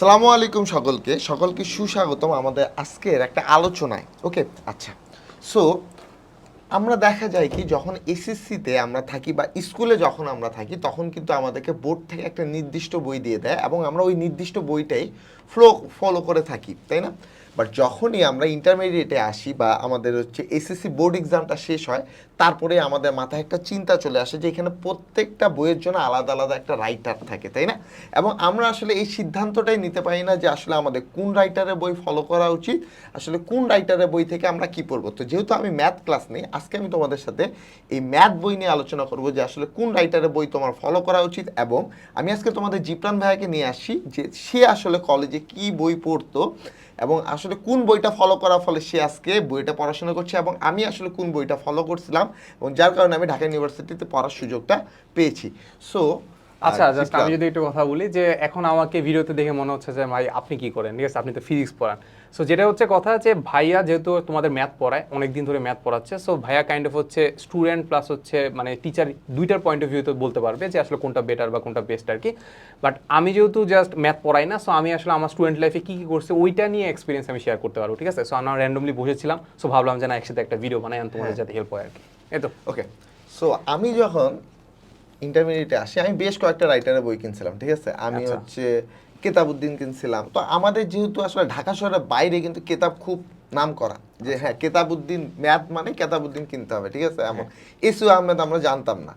সালামু আলাইকুম সকলকে। সকলকে সুস্বাগতম আমাদের আজকের একটা আলোচনায়। ওকে? আচ্ছা। সো আমরা দেখা যায় কি, যখন এসএসসিতে আমরা থাকি বা স্কুলে যখন আমরা থাকি, তখন কিন্তু আমাদেরকে বোর্ড থেকে একটা নির্দিষ্ট বই দিয়ে দেয় এবং আমরা ওই নির্দিষ্ট বইটাই ফ্লো, ফলো করে থাকি, তাই না? বাট যখনই আমরা ইন্টারমিডিয়েটে আসি বা আমাদের হচ্ছে এসএসসি বোর্ড এক্সামটা শেষ হয়, তারপরে আমাদের মাথায় একটা চিন্তা চলে আসে যে এখানে প্রত্যেকটা বইয়ের জন্য আলাদা আলাদা একটা রাইটার থাকে, তাই না? এবং আমরা আসলে এই সিদ্ধান্তটাই নিতে পারি না যে আসলে আমাদের কোন রাইটারের বই ফলো করা উচিত, আসলে কোন রাইটারের বই থেকে আমরা কি পড়ব? তো যেহেতু আমি ম্যাথ ক্লাস নেই আজকে আমি তোমাদের সাথে এই ম্যাথ বই নিয়ে আলোচনা করব যে আসলে কোন রাইটারের বই তোমার ফলো করা উচিত এবং আমি আজকে তোমাদের জিপ্রান ভাইয়াকে নিয়ে আসি যে সে আসলে কলেজে কি বই পড়তো এবং আসলে কোন বইটা ফলো করার ফলে সে আজকে বইটা পড়াশোনা করছে এবং আমি আসলে কোন বইটা ফলো করছিলাম এবং যার কারণে আমি ঢাকা ইউনিভার্সিটিতে পড়ার সুযোগটা পেয়েছি। সো আচ্ছা জাস্ট আমি যদি একটু কথা বলি যে এখন আমাকে ভিডিওতে দেখে মনে হচ্ছে যে ভাই আপনি কি করেন? ঠিক আছে আপনি তো ফিজিক্স পড়ান। সো যেটা হচ্ছে কথা যে ভাইয়া যেহেতু তোমাদের ম্যাথ পড়ায় অনেক দিন ধরে ম্যাথ পড়াচ্ছে সো ভাইয়া কাইন্ড অফ হচ্ছে স্টুডেন্ট প্লাস হচ্ছে মানে টিচার দুইটার পয়েন্ট অফ ভিউ ভিউতে বলতে পারবে যে আসলে কোনটা বেটার বা কোনটা বেস্ট আর কি। বাট আমি যেহেতু জাস্ট ম্যাথ পড়াই না সো আমি আসলে আমার স্টুডেন্ট লাইফে কী কী করছে ওইটা নিয়ে এক্সপিরিয়েন্স আমি শেয়ার করতে পারব ঠিক আছে? সো আমরা র্যান্ডমলি বসেছিলাম সো ভাবলাম যে না একসাথে একটা ভিডিও বানাই তোমাদের হ্যাঁ। যাতে হেল্প হয় আর কি। এই তো। ওকে সো আমি যখন ইন্টারমিডিয়েটে আসি। আমি বেশ কয়েকটা রাইটারের বই কিনছিলাম ঠিক আছে? আমি আচ্ছা। হচ্ছে কেতাবুদ্দিন কিনছিলাম। তো আমাদের যেহেতু আসলে ঢাকা শহরের বাইরে কিন্তু কেতাব খুব নাম করা যে হ্যাঁ কেতাবুদ্দিন ম্যাথ মানে কেতাবুদ্দিন কিনতে হবে ঠিক আছে? এমন। এসু আহমেদ আমরা জানতাম না।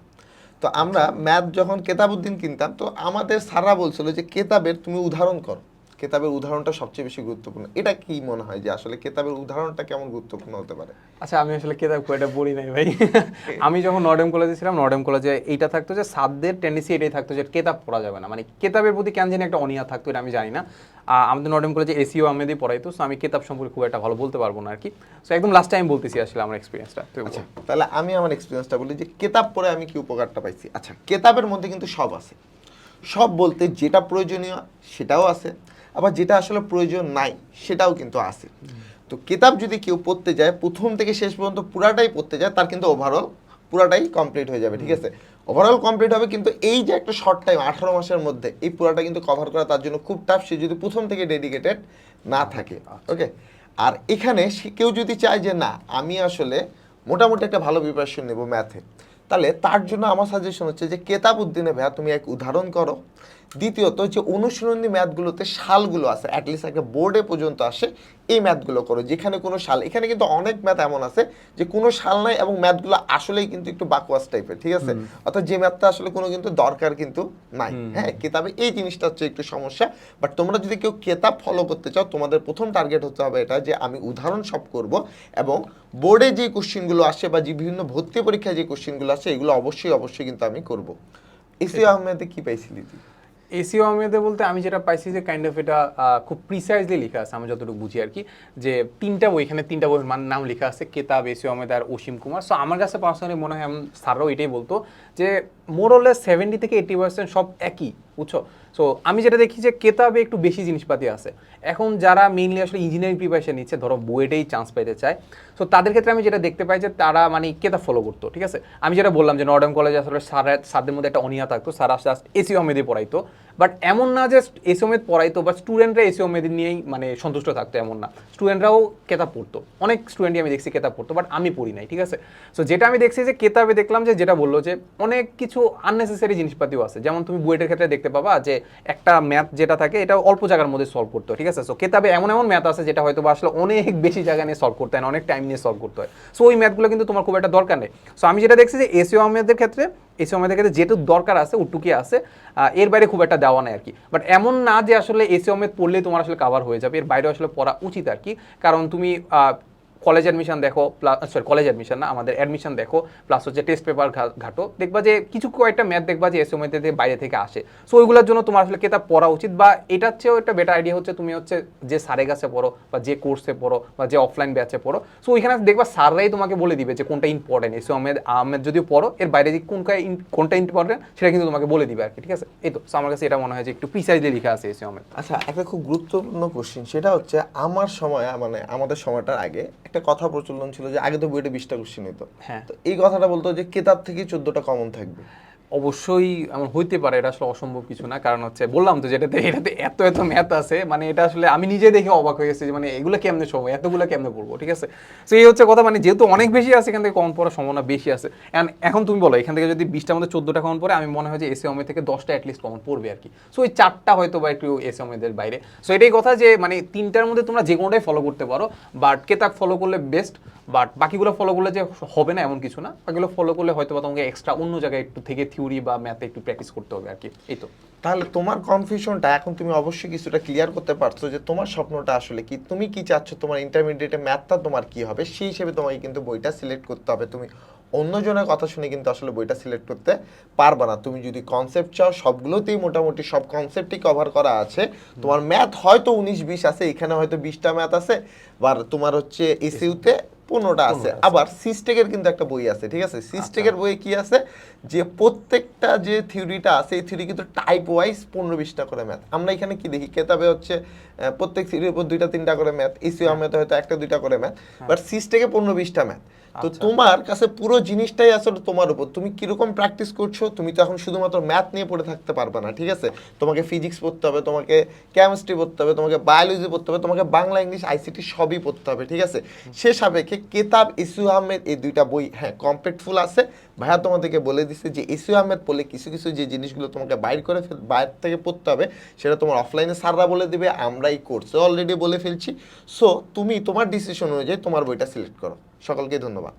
তো আমরা ম্যাথ যখন কেতাবুদ্দিন কিনতাম তো আমাদের সারা বলছিল যে কেতাবের তুমি উদাহরণ করো। কেতাবের উদাহরণটা সবচেয়ে বেশি গুরুত্বপূর্ণ। এটা কি মনে হয় যে আসলে কেতাবের উদাহরণটা কেমন গুরুত্বপূর্ণ হতে পারে? আচ্ছা আমি আসলে কেতাব খুব একটা পড়ি নাই ভাই? আমি যখন নর্ডেম কলেজে ছিলাম নর্ডেম কলেজে এইটা থাকতো যে সাদদের টেন্ডেন্সি এটাই থাকতো যে কেতাব পড়া যাবে না। মানে কেতাবের প্রতি কেন জানি একটা অনিয়া থাকতো এটা আমি জানি না। আমাদের নর্ডেম কলেজে এসিও আহমেদই পড়াইতো সো আমি কেতাব সম্পর্কে খুব একটা ভালো বলতে পারব না আর কি। সো একদম লাস্ট টাইম বলতেছি আসলে আমার এক্সপিরিয়েন্সটা আচ্ছা তাহলে আমি আমার এক্সপিরিয়েন্সটা বলি যে কেতাব পড়ে আমি কি উপকারটা পাইছি? আচ্ছা কেতাবের মধ্যে কিন্তু সব আছে। সব বলতে যেটা প্রয়োজনীয় সেটাও আছে আবার যেটা আসলে প্রয়োজন নাই সেটাও কিন্তু আছে। তো কেতাব যদি কেউ পড়তে যায় প্রথম থেকে শেষ পর্যন্ত পুরাটাই পড়তে যায় তার কিন্তু ওভারঅল পুরাটাই কমপ্লিট হয়ে যাবে ঠিক আছে? ওভারঅল কমপ্লিট হবে কিন্তু এই যে একটা শর্ট টাইম আঠারো মাসের মধ্যে এই পুরাটা কিন্তু কভার করা তার জন্য খুব টাফ সে যদি প্রথম থেকে ডেডিকেটেড না থাকে ওকে আর এখানে সে কেউ যদি চায় যে না আমি আসলে মোটামুটি একটা ভালো প্রিপারেশন নেব ম্যাথে তাহলে তার জন্য আমার সাজেশন হচ্ছে যে কেতাব উদ্দিনে ভাইয়া তুমি এক উদাহরণ করো দ্বিতীয়ত যে অনুশীলনী ম্যাথগুলোতে সালগুলো আছে অ্যাটলিস্ট একটা বোর্ডে পর্যন্ত আসে এই ম্যাথগুলো করো। যেখানে কোনো সাল এখানে কিন্তু অনেক ম্যাথ এমন আছে যে কোনো সাল নাই এবং ম্যাথগুলো আসলেই কিন্তু একটু বাকওয়াস টাইপের ঠিক আছে? অর্থাৎ যে ম্যাথটা আসলে কোনো কিন্তু দরকার কিন্তু নাই হ্যাঁ? কেতাবে এই জিনিসটা হচ্ছে একটু সমস্যা। বাট তোমরা যদি কেউ কেতাব ফলো করতে চাও তোমাদের প্রথম টার্গেট হতে হবে এটা যে আমি উদাহরণ সব করব এবং বোর্ডে যে কোশ্চেনগুলো আসে বা যে বিভিন্ন ভর্তি পরীক্ষায় যে কোশ্চেনগুলো আসে এগুলো অবশ্যই অবশ্যই কিন্তু আমি করব। এসি আহমেদে কি পাইছিলি তুই? এসিও আহমেদে বলতে আমি যেটা পাইছি যে কাইন্ড অফ এটা খুব প্রিসাইজলি লেখা আছে, আমি যতটুকু বুঝি আর কি। যে তিনটা বই, এখানে তিনটা বইয়ের নাম লেখা আছে, কেতাব এসিও আহমেদ আর অসীম কুমার। সো আমার কাছে পার্সোনালি মনে হয় স্যাররাও এটাই বলতো, যে মোরলেস সেভেন্টি থেকে এইটি পার্সেন্ট সব একই, বুঝছ? সো আমি যেটা দেখি যে কেতাবে একটু বেশি জিনিসপাতি আছে। এখন যারা মেইনলি আসলে ইঞ্জিনিয়ারিং প্রিপারেশন নিচ্ছে, ধরো বইয়েটাই চান্স পেতে চায়। সো তাদের ক্ষেত্রে আমি যেটা দেখতে পাই যে তারা মানে কেতাব ফলো করতো, ঠিক আছে? আমি যেটা বললাম যে নর্ডার্ন কলেজে আসলে স্যার স্যারদের মধ্যে একটা অনিয়া থাকতো, স্যার জাস্ট এসি আহমেদই পড়াইতো। বাট এমন না যে এসি আহমেদ পড়াইতো বা স্টুডেন্টরা এসি আহমেদ নিয়েই মানে সন্তুষ্ট থাকতো এমন না। স্টুডেন্টরাও কেতাব পড়তো। অনেক স্টুডেন্টই আমি দেখছি কেতাব পড়তো বাট আমি পড়ি নাই, ঠিক আছে? সো যেটা আমি দেখছি যে কেতাবে দেখলাম যে, যেটা বলল যে, অনেক কিছু আননেসেসারি জিনিসপাতিও আছে। যেমন তুমি বুয়েটের ক্ষেত্রে দেখতে পাবা যে, একটা ম্যাথ যেটা থাকে, এটা অল্প জায়গার মধ্যে সলভ করতে হয়, ঠিক আছে? সো কেতাবে এমন এমন ম্যাথ আছে যেটা হয়তো আসলে অনেক বেশি জায়গা নিয়ে সলভ করতে হয় অনেক টাইম নিয়ে সলভ করতে হয়। সো ওই ম্যাথগুলো কিন্তু তোমার খুব একটা দরকার নেই। সো আমি যেটা দেখছি যে, এসিও আহমেদের ক্ষেত্রে এসিও দেখা যায় যেটুকু দরকার আছে ওটুকি আছে এর বাইরে খুব একটা দেওয়া নাই আর কি বাট এমন না যে আসলে এসি অমেদ পড়লেই তোমার আসলে কাভার হয়ে যাবে, এর বাইরে আসলে পড়া উচিত আর কি কারণ তুমি কলেজ অ্যাডমিশন দেখো প্লাস সরি কলেজ অ্যাডমিশন না, আমাদের অ্যাডমিশন দেখো প্লাস হচ্ছে টেস্ট পেপার ঘাটো। দেখবা যে কিছু কয়েকটা ম্যাথ দেখবা যে থেকে বাইরে থেকে আসে। সো ওইগুলোর জন্য তোমার আসলে কেতাব পড়া উচিত বা এটার চেয়েও একটা বেটার আইডিয়া হচ্ছে তুমি হচ্ছে যে সারে গাছে পড়ো বা যে কোর্সে পড়ো বা যে অফলাইন ব্যাচে পড়ো। সো ওইখানে দেখবা স্যাররাই তোমাকে বলে দিবে যে কোনটা ইম্পর্টেন্ট এসে আহমেদ আহমেদ যদিও পড়ো, এর বাইরে যে কোনটা কোনটা ইম্পর্টেন্ট সেটা কিন্তু তোমাকে বলে দিবে আর কি ঠিক আছে? এই তো আমার কাছে এটা মনে হয় যে একটু প্রিসাইজলি লেখা আছে এসে আহমেদ আচ্ছা একটা খুব গুরুত্বপূর্ণ কোশ্চেন সেটা হচ্ছে আমার সময় মানে আমাদের সময়টার আগে একটা কথা প্রচলন ছিল যে আগে তো বইটা বিশটা কোশ্চেন হতো হ্যাঁ। তো এই কথাটা বলতো যে কেতাব থেকে চোদ্দটা কমন থাকবে অবশ্যই আমার হইতে পারে, এটা আসলে অসম্ভব কিছু না। কারণ হচ্ছে বললাম তো যেটাতে এটাতে এত এত ম্যাথ আছে মানে এটা আসলে আমি নিজে দেখে অবাক হয়ে গেছি যে মানে এগুলো কেমনে সময় এতগুলো কেমনে পড়ব ঠিক আছে? তো এই হচ্ছে কথা মানে যেহেতু অনেক বেশি আছে, এখান থেকে কমন পড়ার সম্ভাবনা বেশি আছে। And এখন তুমি বলো, এখান থেকে যদি বিশটার মধ্যে চোদ্দটা কমন পড়ে, আমি মনে হয় যে এসে অমে থেকে দশটা অ্যাটলিস্ট কমন পড়বে আর কি। সো ওই চারটা হয়তো বা একটু এসে অমেদের বাইরে। সো এটাই কথা যে মানে তিনটার মধ্যে তোমরা যে কোনোটাই ফলো করতে পারো। বাট কেতাব ফলো করলে বেস্ট বাট বাকিগুলো ফলো করলে যে হবে না, এমন কিছু না। বাকিগুলো ফলো করলে হয়তো বা তোমাকে এক্সট্রা অন্য জায়গায় একটু থেকে থিওরি বা ম্যাথে একটু প্র্যাকটিস করতে হবে আর কি এই তো। তাহলে তোমার কনফিউশনটা এখন তুমি অবশ্যই কিছুটা ক্লিয়ার করতে পারছ যে তোমার স্বপ্নটা আসলে কি? তুমি কি চাচ্ছ তোমার ইন্টারমিডিয়েটে ম্যাথটা তোমার কি হবে? সেই হিসেবে তোমাকে কিন্তু বইটা সিলেক্ট করতে হবে। তুমি অন্যজনের কথা শুনে কিন্তু আসলে বইটা সিলেক্ট করতে পারবে না। তুমি যদি কনসেপ্ট চাও সবগুলোতেই মোটামুটি সব কনসেপ্টই কভার করা আছে। তোমার ম্যাথ হয়তো উনিশ বিশ আছে এখানে হয়তো বিশটা ম্যাথ আছে। বা তোমার হচ্ছে এসইউতে পনেরোটা আছে। আবার সিস্টেকের কিন্তু একটা বই আছে ঠিক আছে? সিস্টেকের বইয়ে কি আছে? যে প্রত্যেকটা যে থিওরিটা আছে এই থিওরি কিন্তু টাইপ ওয়াইজ পনেরো বিশটা করে ম্যাথ আমরা এখানে কি দেখি? কেতাবে হচ্ছে প্রত্যেক থিওরির উপর দুইটা তিনটা করে ম্যাথ ইসিও আহমেদ হয়তো একটা দুইটা করে ম্যাথ বাট সিস্টেকে পনেরো বিশটা ম্যাথ তো আচ্ছা। তোমার কাছে পুরো জিনিসটাই আসলে তোমার উপর। তুমি কীরকম প্র্যাকটিস করছ তুমি তো এখন শুধুমাত্র ম্যাথ নিয়ে পড়ে থাকতে পারবে না ঠিক আছে? তোমাকে ফিজিক্স পড়তে হবে তোমাকে কেমিস্ট্রি পড়তে হবে তোমাকে বায়োলজি পড়তে হবে তোমাকে বাংলা ইংলিশ আইসিটি সবই পড়তে হবে ঠিক আছে? সে সাপেক্ষে কেতাব ইসু আহমেদ এই দুইটা বই হ্যাঁ কমপ্লিটফুল আছে। ভাইয়া তোমাদেরকে বলে দিচ্ছে যে এসি আহমেদ পড়লে কিছু কিছু যে জিনিসগুলো তোমাকে বাইর করে ফেল, বাইর থেকে পড়তে হবে, সেটা তোমার অফলাইনে সাররা বলে দিবে আমরা এই কোর্সে অলরেডি বলে ফেলছি। সো তুমি তোমার ডিসিশন অনুযায়ী তোমার বইটা সিলেক্ট করো। সকলকে ধন্যবাদ।